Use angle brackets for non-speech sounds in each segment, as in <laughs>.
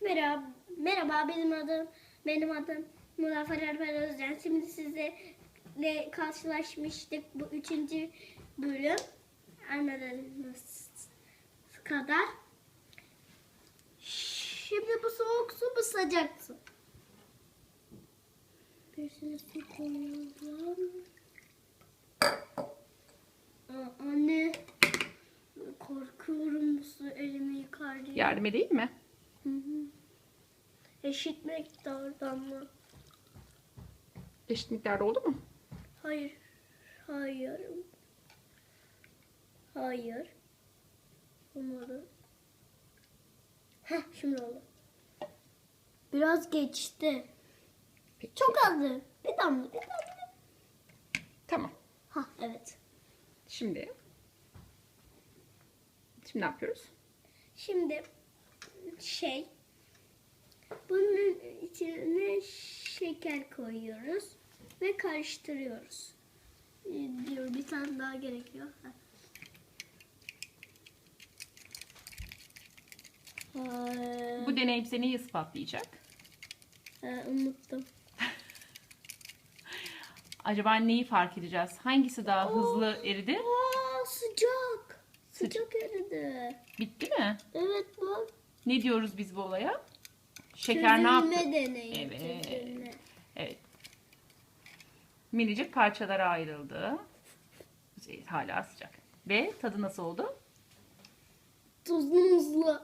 Merhaba, merhaba benim adım benim adım Muzaffer Erber Özcan. Şimdi sizlerle karşılaşmıştık bu üçüncü bölüm. Anladığınız kadar. Şimdi bu soğuk su bu sıcak su. Bir sürü su. Aa, Anne korkuyorum su elimi yıkar diye. Yardım edeyim mi? Eşit miktarda mı? Eşit miktarda oldu mu? Hayır. Hayır. Hayır. Olmadı. Heh şimdi oldu. Biraz geçti. Peki. Çok azdı. Bir damla. Bir damla. Tamam. Ha evet. Şimdi. Şimdi ne yapıyoruz? Şimdi şey bunun içine şeker koyuyoruz ve karıştırıyoruz. Ee, Diyor bir tane daha gerekiyor. Ha. Ee, Bu deney bize neyi ispatlayacak? e, unuttum. <laughs> Acaba neyi fark edeceğiz? Hangisi daha hızlı eridi? Aa, sıcak. Sıcak eridi. Bitti mi? Evet bak. Ne diyoruz biz bu olaya? Şeker ne yaptı? Deneyi. Evet. çözülme. Evet. Minicik parçalara ayrıldı. Şey, Hala sıcak. Ve tadı nasıl oldu? Tuzlu muzlu.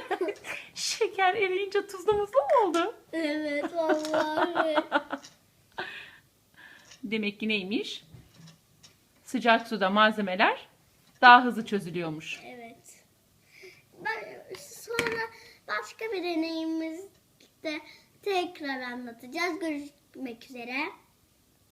<laughs> Şeker eriyince tuzlu muzlu mu oldu? Evet <laughs> vallahi. Demek ki neymiş? Sıcak suda malzemeler daha hızlı çözülüyormuş. Evet. Deneyimizde tekrar anlatacağız. Görüşmek üzere.